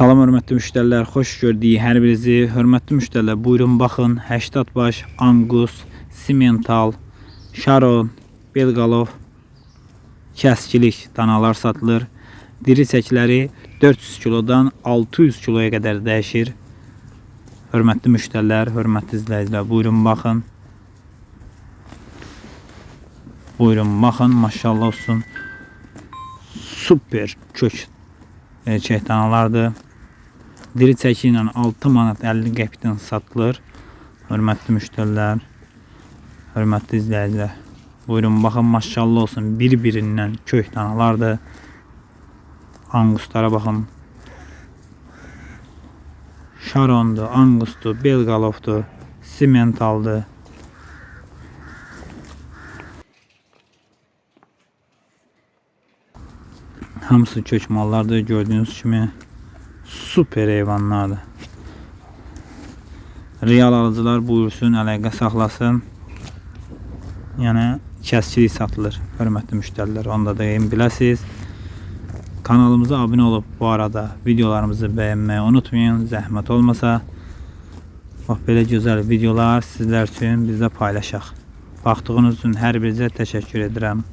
Salam hörmətli müştərilər, xoş gördük hər birinizi. Hörmətli müştərilər, buyurun baxın. 80 baş Angus, Simental, Sharon, Belgalov kəskilik danalar satılır. Diri çəkiləri 400 kilodan 600 kiloya qədər dəyişir. Hörmətli müştərilər, hörmətli izləyicilər, buyurun baxın. Buyurun baxın, maşallah olsun. Super kök erkək danalardır. Diri çəki ilə 6 manat 50 qəpikdən satılır. Hörmətli müştərilər, hörmətli izləyicilər. Buyurun baxın maşallah olsun bir-birindən kök danalardır. Anguslara baxın. Sharon'dur, Angus'dur, Belgalov'dur, Simental'dır. Hamısı kök mallardır gördüğünüz kimi. Super heyvanlardır. Real alıcılar buyursun, əlaqə saxlasın. Yəni kəskilik satılır. Hörmətli müştərilər, onda da yayın biləsiniz. Kanalımıza abunə olub bu arada videolarımızı bəyənməyi unutmayın. Zəhmət olmasa bax belə gözəl videolar sizlər üçün bizlə paylaşaq. Baxdığınız üçün hər birinizə təşəkkür edirəm.